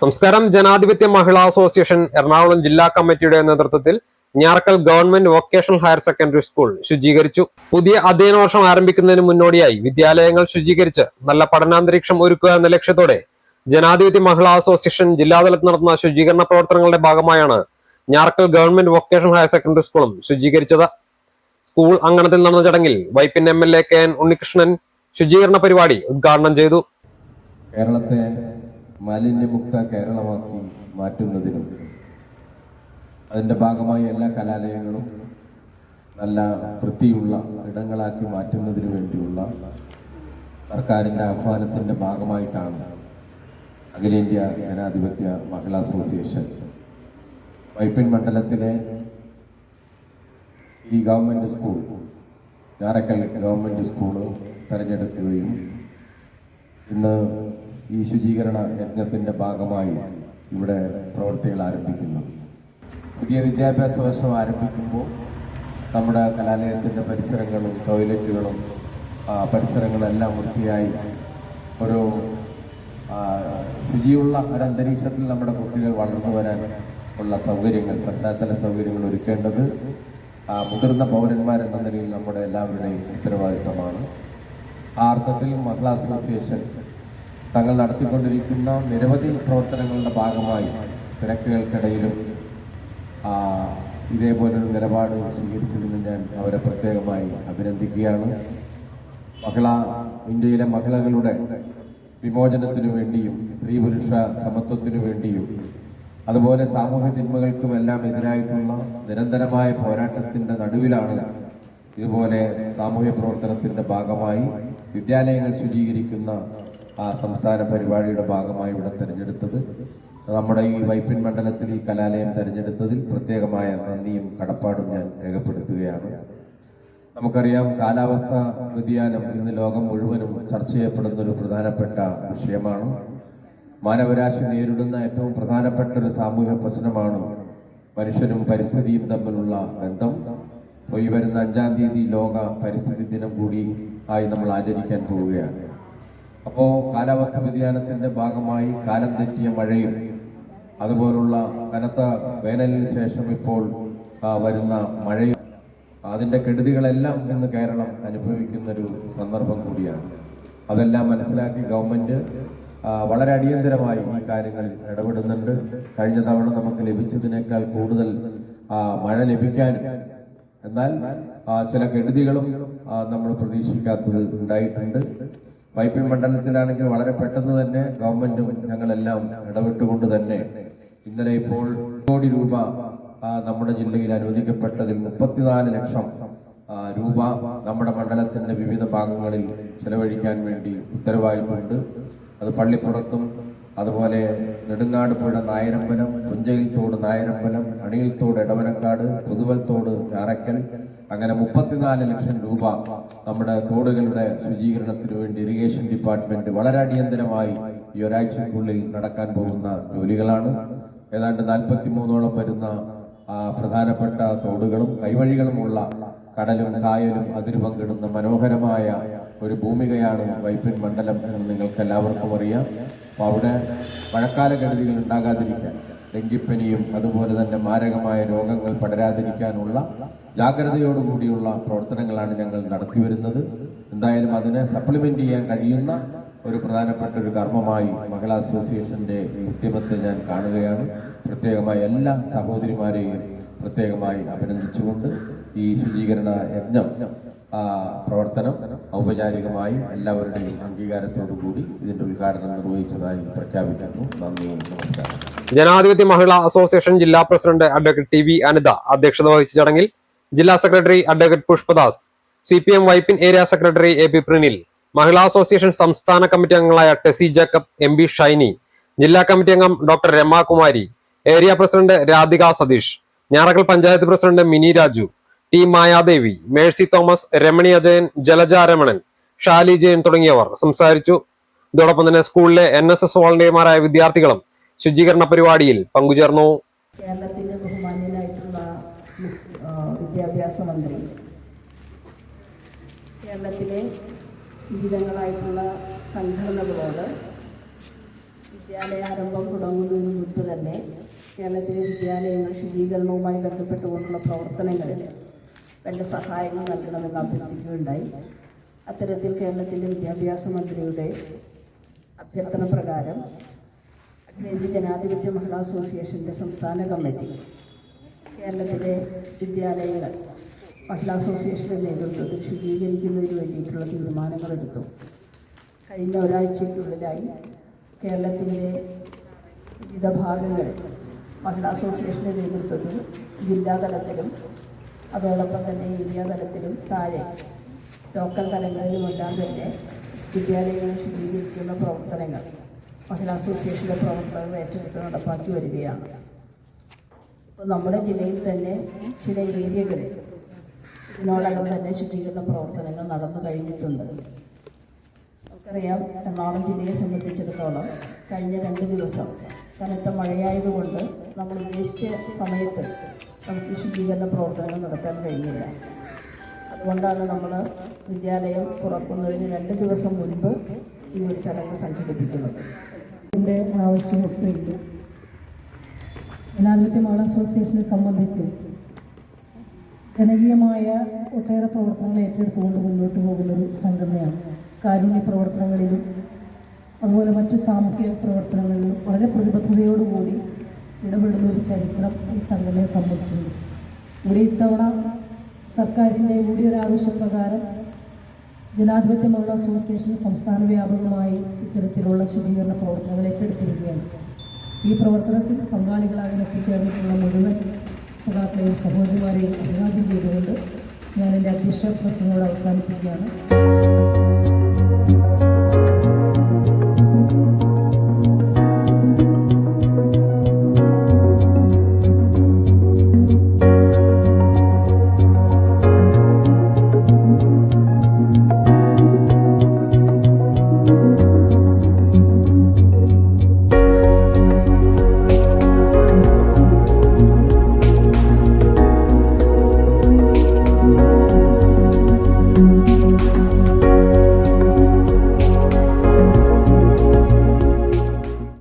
നമസ്കാരം. ജനാധിപത്യ മഹിളാ അസോസിയേഷൻ എറണാകുളം ജില്ലാ കമ്മിറ്റിയുടെ നേതൃത്വത്തിൽ Njarakkal government vocational higher secondary school ശുചീകരിച്ചു. പുതിയ അധ്യയന വർഷം ആരംഭിക്കുന്നതിന് മുന്നോടിയായി വിദ്യാലയങ്ങൾ ശുചീകരിച്ച് നല്ല പഠനാന്തരീക്ഷം ഒരുക്കുക എന്ന ലക്ഷ്യത്തോടെ ജനാധിപത്യ മഹിളാ അസോസിയേഷൻ ജില്ലാതലത്തിൽ നടത്തുന്ന ശുചീകരണ പ്രവർത്തനങ്ങളുടെ ഭാഗമായാണ് Njarakkal government vocational higher secondary സ്കൂളും ശുചീകരിച്ചത്. സ്കൂൾ അങ്കണത്തിൽ നടന്ന ചടങ്ങിൽ Vypin M L A K N Unnikrishnan ശുചീകരണ പരിപാടി ഉദ്ഘാടനം ചെയ്തു. കേരളത്തെ മാലിന്യമുക്ത കേരളമാക്കി മാറ്റുന്നതിനും അതിന്റെ ഭാഗമായി എല്ലാ കലാലയങ്ങളും നല്ല വൃത്തിയുള്ള ഇടങ്ങളാക്കി മാറ്റുന്നതിനു വേണ്ടിയുള്ള സർക്കാരിന്റെ ആഹ്വാനത്തിന്റെ ഭാഗമായിട്ടാണ് അഖിലേന്ത്യാ ജനാധിപത്യ മഹിളാ അസോസിയേഷൻ വൈപ്പിൻ മണ്ഡലത്തിലെ ഈ government school Njarakkal government school തിരഞ്ഞെടുക്കുകയും ഇന്ന് ഈ ശുചീകരണ യജ്ഞത്തിന്റെ ഭാഗമായി ഇവിടെ പ്രവൃത്തികൾ ആരംഭിക്കുന്നു. പുതിയ വിദ്യാഭ്യാസ വർഷം ആരംഭിക്കുമ്പോൾ നമ്മുടെ കലാലയത്തിന്റെ പരിസരങ്ങളും ടോയ്ലറ്റുകളും പരിസരങ്ങളെല്ലാം വൃത്തിയായി ഒരു ശുചിയുള്ള ഒരു അന്തരീക്ഷത്തിൽ നമ്മുടെ കുട്ടികൾ വളർന്നു വരാൻ ഉള്ള സൗകര്യങ്ങൾ പശ്ചാത്തല സൗകര്യങ്ങൾ ഒരുക്കേണ്ടത് മുതിർന്ന പൗരന്മാരെന്ന നിലയിൽ നമ്മുടെ എല്ലാവരുടെയും ഉത്തരവാദിത്തമാണ്. ആ അർത്ഥത്തിൽ മഹിളാ അസോസിയേഷൻ തങ്ങൾ നടത്തിക്കൊണ്ടിരിക്കുന്ന നിരവധി പ്രവർത്തനങ്ങളുടെ ഭാഗമായി തിരക്കുകൾക്കിടയിലും ഇതേപോലൊരു നിലപാട് സ്വീകരിച്ചതിന് ഞാൻ അവരെ പ്രത്യേകമായി അഭിനന്ദിക്കുകയാണ്. മഹിള ഇന്ത്യയിലെ മഹിളകളുടെ വിമോചനത്തിനു വേണ്ടിയും സ്ത്രീ പുരുഷ സമത്വത്തിനു വേണ്ടിയും അതുപോലെ സാമൂഹ്യ തിന്മകൾക്കുമെല്ലാം എതിരായിട്ടുള്ള നിരന്തരമായ പോരാട്ടത്തിന്റെ നടുവിലാണ് ഇതുപോലെ സാമൂഹ്യ പ്രവർത്തനത്തിന്റെ ഭാഗമായി വിദ്യാലയങ്ങൾ ശുചീകരിക്കുന്ന ആ സംസ്ഥാന പരിപാടിയുടെ ഭാഗമായി ഇവിടെ തിരഞ്ഞെടുത്തത്. നമ്മുടെ ഈ വൈപ്പിൻ മണ്ഡലത്തിൽ ഈ കലാലയം തിരഞ്ഞെടുത്തതിൽ പ്രത്യേകമായ നന്ദിയും കടപ്പാടും ഞാൻ രേഖപ്പെടുത്തുകയാണ്. നമുക്കറിയാം കാലാവസ്ഥ വ്യതിയാനം ഇന്ന് ലോകം മുഴുവനും ചർച്ച ചെയ്യപ്പെടുന്ന ഒരു പ്രധാനപ്പെട്ട വിഷയമാണ്. മാനവരാശി നേരിടുന്ന ഏറ്റവും പ്രധാനപ്പെട്ട ഒരു സാമൂഹ്യ പ്രശ്നമാണ് മനുഷ്യനും പരിസ്ഥിതിയും തമ്മിലുള്ള ബന്ധം. അപ്പോൾ ഈ വരുന്ന അഞ്ചാം തീയതി ലോക പരിസ്ഥിതി ദിനം കൂടി ആയി നമ്മൾ ആചരിക്കാൻ പോവുകയാണ്. അപ്പോൾ കാലാവസ്ഥ വ്യതിയാനത്തിന്റെ ഭാഗമായി കാലം തെറ്റിയ മഴയും അതുപോലുള്ള കനത്ത വേനലിന് ശേഷം ഇപ്പോൾ വരുന്ന മഴയും അതിന്റെ കെടുതികളെല്ലാം ഇന്ന് കേരളം അനുഭവിക്കുന്ന ഒരു സന്ദർഭം കൂടിയാണ്. അതെല്ലാം മനസ്സിലാക്കി ഗവൺമെന്റ് വളരെ അടിയന്തരമായി ഈ കാര്യങ്ങളിൽ ഇടപെടുന്നുണ്ട്. കഴിഞ്ഞ തവണ നമുക്ക് ലഭിച്ചതിനേക്കാൾ കൂടുതൽ മഴ ലഭിക്കാനും എന്നാൽ ചില കെടുതികളും നമ്മൾ പ്രതീക്ഷിക്കാത്തത് ഉണ്ടായിട്ടുണ്ട്. വൈപ്പിൻ മണ്ഡലത്തിലാണെങ്കിൽ വളരെ പെട്ടെന്ന് തന്നെ ഗവൺമെന്റും ഞങ്ങളെല്ലാം ഇടപെട്ടുകൊണ്ട് തന്നെ ഇന്നലെ ഇപ്പോൾ കോടി രൂപ നമ്മുടെ ജില്ലയിൽ അനുവദിക്കപ്പെട്ടതിൽ മുപ്പത്തിനാല് ലക്ഷം രൂപ നമ്മുടെ മണ്ഡലത്തിന്റെ വിവിധ ഭാഗങ്ങളിൽ ചെലവഴിക്കാൻ വേണ്ടി ഉത്തരവായിട്ടുണ്ട്. അത് പള്ളിപ്പുറത്തും അതുപോലെ നെടുങ്ങാട് പുഴ നായരമ്പലം പുഞ്ചയിൽ തോട് നായരമ്പലം അണിയിൽ തോട് എടവനക്കാട് പുതുവൽത്തോട് അങ്ങനെ മുപ്പത്തിനാല് ലക്ഷം രൂപ നമ്മുടെ തോടുകളുടെ ശുചീകരണത്തിന് വേണ്ടി ഇറിഗേഷൻ ഡിപ്പാർട്ട്മെന്റ് വളരെ അടിയന്തരമായി ഈ ഒരാഴ്ചക്കുള്ളിൽ നടക്കാൻ പോകുന്ന ജോലികളാണ്. ഏതാണ്ട് നാൽപ്പത്തി മൂന്നോളം വരുന്ന പ്രധാനപ്പെട്ട തോടുകളും കൈവഴികളുമുള്ള കടലും കായലും അതിര് പങ്കിടുന്ന മനോഹരമായ ഒരു ഭൂമികയാണ് വൈപ്പിൻ മണ്ഡലം എന്ന് നിങ്ങൾക്ക് എല്ലാവർക്കും അറിയാം. അപ്പോൾ അവിടെ മഴക്കാല കെടുതികൾ ഉണ്ടാകാതിരിക്കാൻ ഡെങ്കിപ്പനിയും അതുപോലെ തന്നെ മാരകമായ രോഗങ്ങൾ പടരാതിരിക്കാനുള്ള ജാഗ്രതയോടുകൂടിയുള്ള പ്രവർത്തനങ്ങളാണ് ഞങ്ങൾ നടത്തിവരുന്നത് എന്തായാലും അതിനെ സപ്ലിമെന്റ് ചെയ്യാൻ കഴിയുന്ന ഒരു പ്രധാനപ്പെട്ട ഒരു കർമ്മമായി മഹിളാ അസോസിയേഷന്റെ ഈ ഉദ്യമത്തെ ഞാൻ കാണുകയാണ്. പ്രത്യേകമായി എല്ലാ സഹോദരിമാരെയും പ്രത്യേകമായി അഭിനന്ദിച്ചുകൊണ്ട് ഈ ശുചീകരണ യജ്ഞം പ്രവർത്തനം ഔപചാരികമായി എല്ലാവരുടെയും അംഗീകാരത്തോടു കൂടി ഇതിന്റെ ഉദ്ഘാടനം നിർവഹിച്ചതായി പ്രഖ്യാപിക്കുന്നു. നന്ദി നമസ്കാരം. ജനാധിപത്യ മഹിളാ അസോസിയേഷൻ ജില്ലാ president advocate T V Anitha അധ്യക്ഷത വഹിച്ച ചടങ്ങിൽ ജില്ലാ secretary advocate Pushpadas C P M Vypin area secretary A P Prinil Mahila association സംസ്ഥാന കമ്മിറ്റി അംഗങ്ങളായ ടെസി ജേക്കബ് എം ബി ഷൈനി ജില്ലാ കമ്മിറ്റി അംഗം doctor Ramakumari area president Radhika Satheesh Njarakkal panchayat president Mini Raju T Mayadevi Mercy Thomas Ramani Ajayan Jalaja Ramanan Shali Jayan തുടങ്ങിയവർ സംസാരിച്ചു. ഇതോടൊപ്പം തന്നെ സ്കൂളിലെ N S S വോളണ്ടിയർമാരായ വിദ്യാർത്ഥികളും ശുചീകരണ പരിപാടിയിൽ പങ്കുചേർന്നു. കേരളത്തിന്റെ ബഹുമാന്യനായിട്ടുള്ള വിദ്യാഭ്യാസ മന്ത്രി. കേരളത്തിലെ വിവിധങ്ങളായിട്ടുള്ള സംഘടനകളോട് വിദ്യാ വിദ്യാലയാരംഭം തുടങ്ങുന്നതിന് മുൻപ് തന്നെ കേരളത്തിലെ വിദ്യാലയങ്ങൾ ശുചീകരണവുമായി ബന്ധപ്പെട്ടുകൊണ്ടുള്ള പ്രവർത്തനങ്ങളിൽ വേണ്ട സഹായങ്ങൾ നൽകണമെന്ന് അഭ്യർത്ഥിക്കുകയുണ്ടായി. അത്തരത്തിൽ കേരളത്തിന്റെ വിദ്യാഭ്യാസ മന്ത്രിയുടെ അഭ്യർത്ഥന പ്രകാരം അഖിലേന്ത്യ ജനാധിപത്യ മഹിളാ അസോസിയേഷന്റെ സംസ്ഥാന കമ്മിറ്റി കേരളത്തിലെ വിദ്യാലയങ്ങൾ മഹിളാ അസോസിയേഷന്റെ നേതൃത്വത്തിൽ ശുചീകരിക്കുന്നതിന് വേണ്ടിയിട്ടുള്ള തീരുമാനങ്ങളെടുത്തു കഴിഞ്ഞ ഒരാഴ്ചയ്ക്കുള്ളിലായി കേരളത്തിന്റെ വിവിധ ഭാഗങ്ങളിൽ മഹിളാ അസോസിയേഷന്റെ നേതൃത്വത്തിൽ ജില്ലാ തലത്തിലും അതോടൊപ്പം തന്നെ ഏരിയ തലത്തിലും താഴെ ലോക്കൽ തലങ്ങളിലുമെല്ലാം തന്നെ വിദ്യാലയങ്ങളിൽ ശുചീകരിക്കുന്ന പ്രവർത്തനങ്ങൾ മഹിളാ അസോസിയേഷന്റെ പ്രവർത്തകർ ഏറ്റെടുത്ത് നടപ്പാക്കി വരികയാണ്. ഇപ്പോൾ നമ്മുടെ ജില്ലയിൽ തന്നെ ചില ഏരിയകളിൽ ഇതിനോടകം തന്നെ ശുചീകരണ പ്രവർത്തനങ്ങൾ നടന്നു കഴിഞ്ഞിട്ടുണ്ട്. നമുക്കറിയാം എറണാകുളം ജില്ലയെ സംബന്ധിച്ചിടത്തോളം കഴിഞ്ഞ രണ്ട് ദിവസം കനത്ത മഴയായതുകൊണ്ട് നമ്മൾ ഉദ്ദേശിച്ച സമയത്ത് നമുക്ക് ശുചീകരണ പ്രവർത്തനങ്ങൾ നടത്താൻ കഴിഞ്ഞില്ല. അതുകൊണ്ടാണ് നമ്മൾ വിദ്യാലയം തുറക്കുന്നതിന് രണ്ട് ദിവസം മുൻപ് ഈ ഒരു ചടങ്ങ് സംഘടിപ്പിക്കുന്നത്. ഇതിന്റെ ഇല്ല ജനാധിപത്യ മഹിളാ അസോസിയേഷനെ സംബന്ധിച്ച് ജനകീയമായ ഒട്ടേറെ പ്രവർത്തനങ്ങൾ ഏറ്റെടുത്തുകൊണ്ട് മുന്നോട്ട് പോകുന്ന ഒരു സംഘടനയാണ്. കാരുണ്യ പ്രവർത്തനങ്ങളിലും അതുപോലെ മറ്റു സാമൂഹിക പ്രവർത്തനങ്ങളിലും വളരെ പ്രതിബദ്ധതയോടുകൂടി ഇടപെടുന്ന ഒരു ചരിത്രം ഈ സംഘടനയെ സംബന്ധിച്ചുണ്ട് ഇവിടെ ഇത്തവണ സർക്കാരിന്റെ കൂടി ഒരു ആവശ്യപ്രകാരം ജനാധിപത്യ മഹിളാ അസോസിയേഷൻ സംസ്ഥാന വ്യാപകമായി ഇത്തരത്തിലുള്ള ശുചീകരണ പ്രവർത്തനങ്ങൾ ഏറ്റെടുത്തിരിക്കുകയാണ്. ഈ പ്രവർത്തനത്തിൽ പങ്കാളികളാകാൻ എത്തിച്ചേർന്നിട്ടുള്ള മുഴുവൻ സഖാക്കളെയും സഹോദരിമാരെയും അഭിവാദ്യം ചെയ്തുകൊണ്ട് ഞാൻ എന്റെ അധ്യക്ഷ പ്രസംഗങ്ങളോട് അവസാനിപ്പിക്കുകയാണ്.